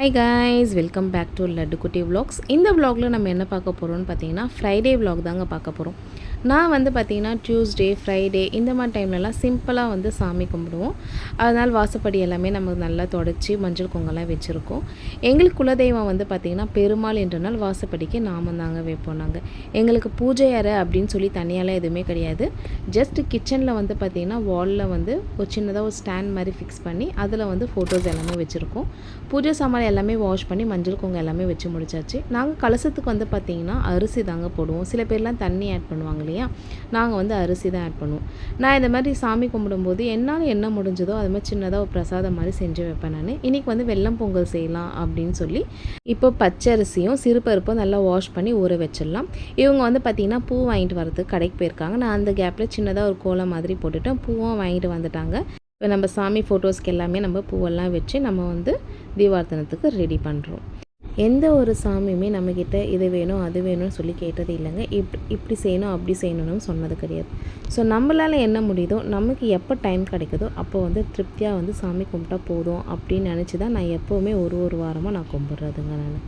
Hi guys welcome back to Laddu Kutty vlogs இந்த விலாகில் நம்ம என்ன பார்க்க போகிறோம்னு பார்த்தீங்கன்னா ஃப்ரைடே விலாக் தாங்க பார்க்க போகிறோம் நான் வந்து பார்த்திங்கன்னா டியூஸ்டே ஃப்ரைடே இந்த மாதிரி டைம்லலாம் சிம்பிளாக வந்து சாமி கும்பிடுவோம். அதனால் வாசப்படி எல்லாமே நம்ம நல்லா தொடச்சி மஞ்சள் குங்கெல்லாம் வச்சுருக்கோம். எங்களுக்கு குலதெய்வம் வந்து பார்த்திங்கன்னா பெருமாள் என்ற நாள் வாசப்படிக்கு நாம தாங்க வைப்போம் நாங்கள் எங்களுக்கு பூஜை அறை அப்படின்னு சொல்லி தனியாலாம் எதுவுமே கிடையாது. ஜஸ்ட் கிச்சனில் வந்து பார்த்திங்கன்னா வாலில் வந்து ஒரு சின்னதாக ஒரு ஸ்டாண்ட் மாதிரி ஃபிக்ஸ் பண்ணி அதில் வந்து ஃபோட்டோஸ் எல்லாமே வச்சுருக்கோம். பூஜை சாமான் எல்லாமே வாஷ் பண்ணி மஞ்சள் குங்கு எல்லாமே வச்சு முடிச்சாச்சு. நாங்கள் கலசத்துக்கு வந்து பார்த்திங்கன்னா அரிசி தாங்க போடுவோம். சில பேர்லாம் தண்ணி ஆட் பண்ணுவாங்க இல்லையா? நாங்கள் வந்து அரிசி தான் ஆட் பண்ணுவோம். நான் இந்த மாதிரி சாமி கும்பிடும்போது என்னால் என்ன முடிஞ்சதோ அது மாதிரி சின்னதாக ஒரு பிரசாதம் மாதிரி செஞ்சு வைப்பேன் நான். இன்றைக்கி வந்து வெள்ளம் பொங்கல் செய்யலாம் அப்படின்னு சொல்லி இப்போ பச்சரிசியும் சிறுபருப்பும் நல்லா வாஷ் பண்ணி ஊற வச்சிடலாம். இவங்க வந்து பார்த்திங்கன்னா பூ வாங்கிட்டு வரதுக்கு கடைக்கு போயிருக்காங்க. நான் அந்த கேப்பில் சின்னதாக ஒரு கோலம் மாதிரி போட்டுட்டேன் பூவும் வாங்கிட்டு வந்துட்டாங்க. இப்போ நம்ம சாமி ஃபோட்டோஸ்க்கு எல்லாமே நம்ம பூவெல்லாம் வச்சு நம்ம வந்து தீபார்த்தனத்துக்கு ரெடி பண்ணுறோம் எந்த ஒரு சாமியுமே நம்மக்கிட்ட இது வேணும் அது வேணும்னு சொல்லி கேட்டது இல்லைங்க. இப்படி இப்படி செய்யணும் அப்படி செய்யணும்னு சொன்னது கிடையாது. ஸோ நம்மளால் என்ன முடியுதோ நமக்கு எப்போ டைம் கிடைக்குதோ அப்போ வந்து திருப்தியாக வந்து சாமி கும்பிட்டா போதும் அப்படின்னு நினச்சி தான் நான் எப்போவுமே ஒரு ஒரு வாரமாக நான் கும்பிட்றதுங்க நான்.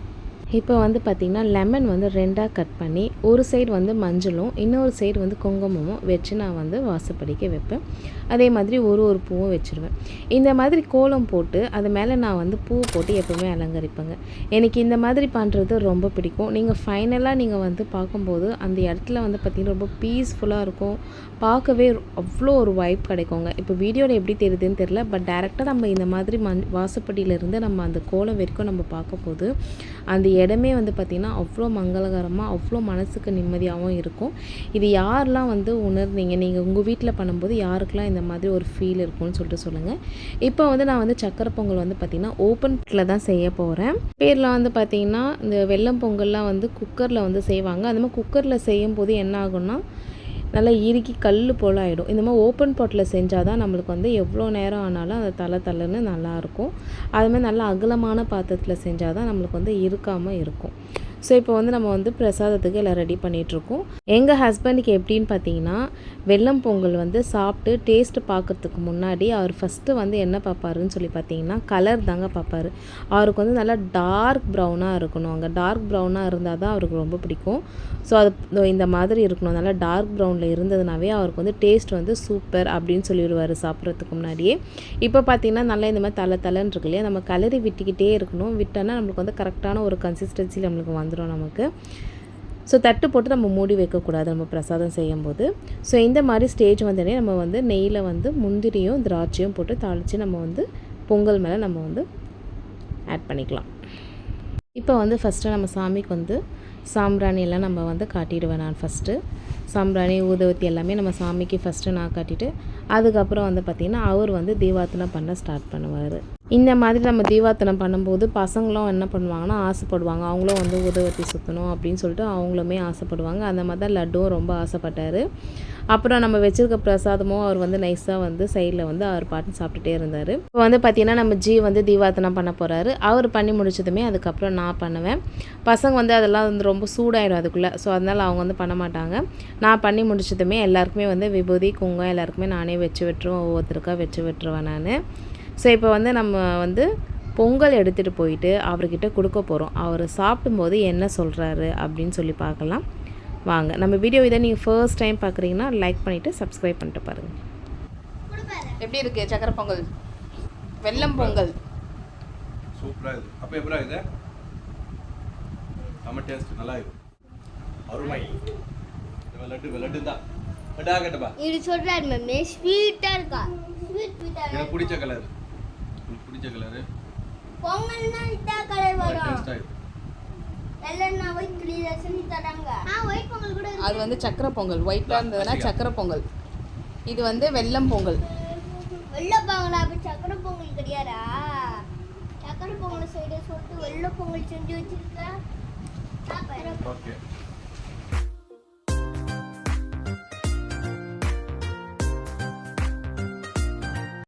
இப்போ வந்து பார்த்திங்கன்னா லெமன் வந்து ரெண்டாக கட் பண்ணி ஒரு சைடு வந்து மஞ்சளும் இன்னொரு சைடு வந்து குங்குமமும் வச்சு நான் வந்து வாசப்படிக்க வைப்பேன். அதே மாதிரி ஒரு ஒரு பூவும் வச்சுருவேன். இந்த மாதிரி கோலம் போட்டு அது மேலே நான் வந்து பூ போட்டு எப்போவுமே அலங்கரிப்பேங்க. எனக்கு இந்த மாதிரி பண்ணுறது ரொம்ப பிடிக்கும். நீங்கள் ஃபைனலாக நீங்கள் வந்து பார்க்கும்போது அந்த இடத்துல வந்து பார்த்திங்கன்னா ரொம்ப பீஸ்ஃபுல்லாக இருக்கும். பார்க்கவே அவ்வளோ ஒரு வைப் கிடைக்குங்க. இப்போ வீடியோவில் எப்படி தெரியுதுன்னு தெரில பட் டேரெக்டாக நம்ம இந்த மாதிரி மண் வாசப்படியிலேருந்து நம்ம அந்த கோலம் வரைக்கும் நம்ம பார்க்கும்போது அந்த இடமே வந்து பார்த்திங்கன்னா அவ்வளோ மங்களகரமாக அவ்வளோ மனசுக்கு நிம்மதியாகவும் இருக்கும். இது யாரெல்லாம் வந்து உணர்ந்தீங்க? நீங்கள் உங்கள் வீட்டில் பண்ணும்போது யாருக்கெல்லாம் இந்த மாதிரி ஒரு ஃபீல் இருக்கும்னு சொல்லிட்டு சொல்லுங்கள் இப்போ வந்து நான் வந்து சக்கரை பொங்கல் வந்து பார்த்திங்கன்னா ஓப்பன் தான் செய்ய போகிறேன் பேரில் வந்து பார்த்திங்கன்னா இந்த வெள்ளம் பொங்கல்லாம் வந்து குக்கரில் வந்து செய்வாங்க. அது மாதிரி குக்கரில் செய்யும் போது என்ன ஆகும்னா நல்லா இறுக்கி கல் போல் ஆகிடும் இந்த மாதிரி ஓப்பன் பாட்டில் செஞ்சால் தான் நம்மளுக்கு வந்து எவ்வளோ நேரம் ஆனாலும் அந்த தலை தலைன்னு நல்லாயிருக்கும் அது மாதிரி நல்லா அகலமான பாத்திரத்தில் செஞ்சால் தான் நம்மளுக்கு வந்து இருக்காமல் இருக்கும். ஸோ இப்போ வந்து நம்ம வந்து பிரசாதத்துக்கு எல்லாம் ரெடி பண்ணிகிட்ருக்கோம் எங்கள் ஹஸ்பண்டுக்கு எப்படின்னு பார்த்தீங்கன்னா வெள்ளம் பொங்கல் வந்து சாப்பிட்டு டேஸ்ட்டு பார்க்குறதுக்கு முன்னாடி அவர் ஃபஸ்ட்டு வந்து என்ன பார்ப்பாருன்னு சொல்லி பார்த்தீங்கன்னா கலர் தாங்க பார்ப்பாரு அவருக்கு வந்து நல்லா டார்க் ப்ரௌனாக இருக்கணும். அங்கே டார்க் ப்ரௌனாக இருந்தால் தான் அவருக்கு ரொம்ப பிடிக்கும். ஸோ அது இந்த மாதிரி இருக்கணும். நல்லா டார்க் ப்ரௌனில் இருந்ததுனாவே அவருக்கு வந்து டேஸ்ட் வந்து சூப்பர் அப்படின்னு சொல்லிடுவார் சாப்பிட்றதுக்கு முன்னாடியே. இப்போ பார்த்தீங்கன்னா நல்லா இந்த மாதிரி தலை தலைன்னு இருக்கு இல்லையா நம்ம கலரி விட்டுக்கிட்டே இருக்கணும். விட்டோன்னா நம்மளுக்கு வந்து கரெக்டான ஒரு கன்சிஸ்டன்சி நம்மளுக்கு வந்து வந்துடும் நமக்கு. ஸோ தட்டு போட்டு நம்ம மூடி வைக்கக்கூடாது நம்ம பிரசாதம் செய்யும்போது. ஸோ இந்த மாதிரி ஸ்டேஜ் வந்தோடனே நம்ம வந்து நெய்யில் வந்து முந்திரியும் திராட்சையும் போட்டு தாளித்து நம்ம வந்து பொங்கல் மேலே நம்ம வந்து ஆட் பண்ணிக்கலாம். இப்போ வந்து ஃபஸ்ட்டு நம்ம சாமிக்கு வந்து சாம்பிராணி எல்லாம் நம்ம வந்து காட்டிடுவேன் நான் ஃபஸ்ட்டு சாம்பிராணி ஊதுவத்தி எல்லாமே நம்ம சாமிக்கு ஃபஸ்ட்டு நான் காட்டிட்டு அதுக்கப்புறம் வந்து பார்த்திங்கன்னா அவர் வந்து தீபார்த்தனம் பண்ண ஸ்டார்ட் பண்ணுவார். இந்த மாதிரி நம்ம தீபார்த்தனம் பண்ணும்போது பசங்களும் என்ன பண்ணுவாங்கன்னா ஆசைப்படுவாங்க. அவங்களும் வந்து ஊதுவத்தி சுற்றணும் அப்படின்னு சொல்லிட்டு அவங்களுமே ஆசைப்படுவாங்க. அந்த மாதிரி தான் லட்டுவும் ரொம்ப ஆசைப்பட்டார். அப்புறம் நம்ம வச்சுருக்க பிரசாதமும் அவர் வந்து நைஸாக வந்து சைடில் வந்து அவர் பாட்டு சாப்பிட்டுட்டே இருந்தார். இப்போ வந்து பார்த்திங்கன்னா நம்ம ஜி வந்து தீபார்த்தனம் பண்ண போகிறாரு அவர் பண்ணி முடிச்சதுமே அதுக்கப்புறம் நான் பண்ணுவேன். பசங்க வந்து அதெல்லாம் வந்து ரொம்ப சூடாயிடும் அதுக்குள்ளே. ஸோ அதனால் அவங்க வந்து பண்ண மாட்டாங்க. நான் பண்ணி முடிச்சதுமே எல்லாருக்குமே வந்து விபூதி குங்கம் எல்லாருக்குமே நானே வச்சு விட்டுருவேன். ஒவ்வொருத்தருக்காக வச்சு விட்டுருவேன் நான். ஸோ இப்போ வந்து நம்ம வந்து பொங்கல் எடுத்துகிட்டு போயிட்டு அவர்கிட்ட கொடுக்க போகிறோம் அவர் சாப்பிடும்போது என்ன சொல்கிறாரு அப்படின்னு சொல்லி பார்க்கலாம். வாங்க. நம்ம வீடியோ இதை நீங்கள் ஃபர்ஸ்ட் டைம் பார்க்குறீங்கன்னா லைக் பண்ணிவிட்டு சப்ஸ்கிரைப் பண்ணிட்டு பாருங்கள் எப்படி இருக்குது சக்கரை பொங்கல். வெல்லம் பொங்கல். சூப்பராக இது அப்போ எப்படா இது? செம்ம டேஸ்ட் நல்லா இது அருமை. இது லட்டு லட்டு தான். லட்டா கட்டப்பா. இது சொல்றாரு மம்மி ஸ்வீட்டா இருக்கா? ஸ்வீட் ஸ்வீட்டா எனக்கு பிடிச்ச கலர் உங்களுக்கு பிடிச்ச கலரு பொங்கல்னா இதா கலர் வரும். பொங்கல் கூட அது வந்து சக்கரை பொங்கல். ஒயிட்டாக இருந்ததுன்னா சக்கரை பொங்கல். இது வந்து வெல்லம் பொங்கல். வெள்ள பொங்கல்? அப்ப சக்கரை பொங்கல் கிடையாதா? சக்கரை பொங்கல் சைடு சொல்லிட்டு வெள்ள பொங்கல் செஞ்சு வச்சிருக்க? ഓക്കെ.